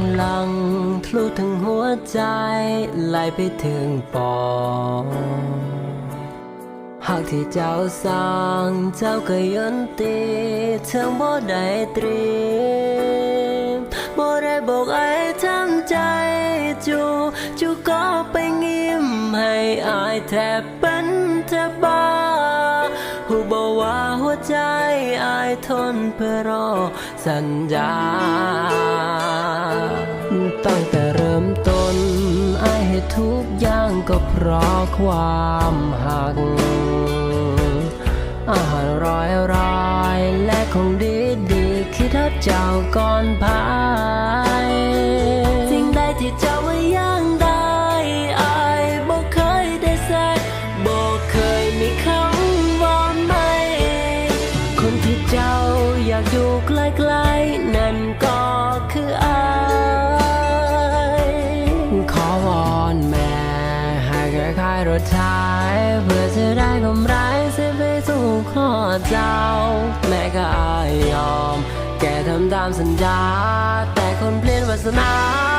งหลังทะลุถึงหัวใจไหลไปถึงปอดหากที่เจ้าสร้างเจ้าก็ยันตีเธอบ่ได้เตรียมบ่ได้บอกไอ้ทำใจจูจูก็ไปยิ้มให้อายแทบเป็นแทบบ้าหูบอกว่า วใจอายทนเพื่อรอสัญญา ตั้งแต่เริ่มต้นอายให้ทุกอย่างก็เพราะความหัก อาหารร้อยร้อยและของดีดีคิดทับเจ้าก่อนพายสิ่งใดที่เจ้าว่ายังได้ากอยู่ใกล้ๆนั่นก็คืออายขอวอนแม่ให้แก้ไขรถท้ายเพื่อจะได้กำไรเสียไปสู่ข้อเจ้า แม่ก็อายยอม แกทำตามสัญญา แต่คนเปลี่ยนวาสนา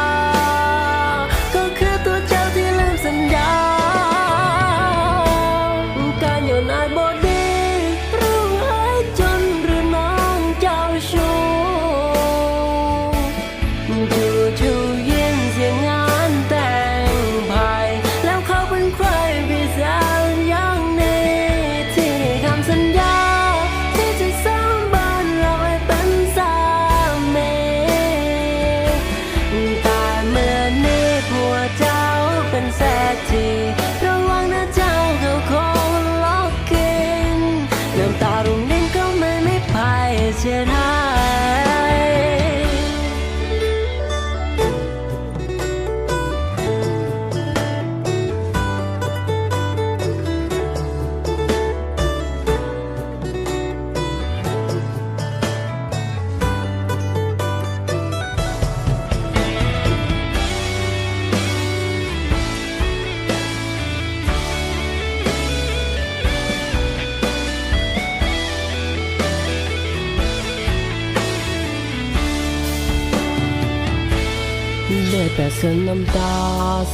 เลือแต่เส้นน้ำตา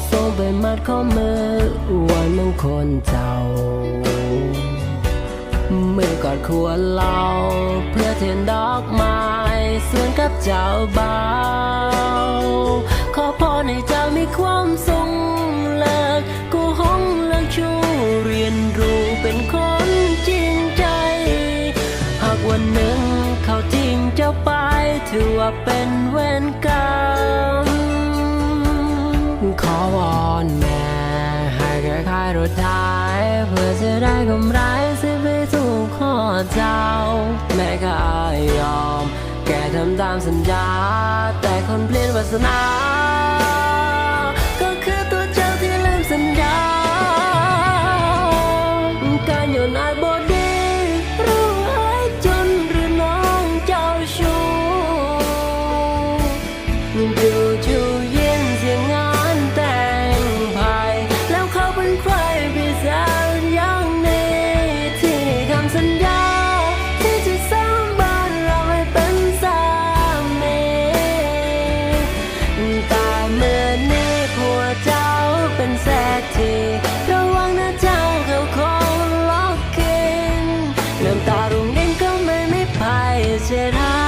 ส่งไปมัดข้อมือวันมงคลเจ้าเมื่อกอดขวดเหล้าเพื่อเทียนดอกไม้สวนกับเจ้าบ่าวขอพรให้เจ้ามีความสุขเลิกกูห้องเลิกชู้เรียนรู้เป็นคนจริงใจ หากวันหนึ่ง แม่ก็อายยอม แกทำตามสัญญา แต่คนเปลี่ยนวาสนา ก็คือตัวเจ้าที่ลืมสัญญา การโยนอายบอดี เศรษฐีระวังนะเจ้าเขาคงล็อกกินน้ำตารุ่งริ่งก็ไม่ไม่พายเสียดา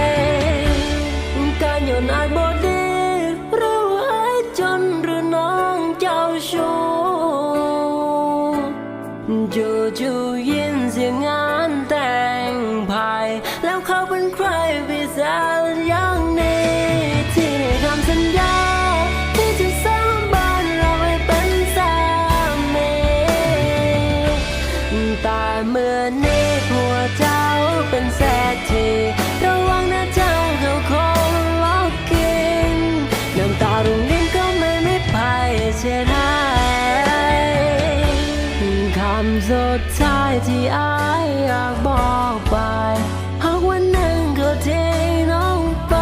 ย การโยนอายบอดีรู้ให้จนหรือน้องเจ้าชู้จู่จู่ๆยินเสียงงา เป็นเศรษฐีระวังนะเจ้าเขาคงล็อกกินน้ำตารุ่งริ่งก็ไม่ไม่พายเสียดายคำสุดท้ายที่อายอยากบอกไปหากวันหนึ่งเขาเทน้องไป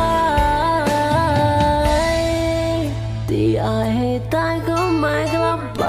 ที่อายให้ตายก็ไม่กลับไป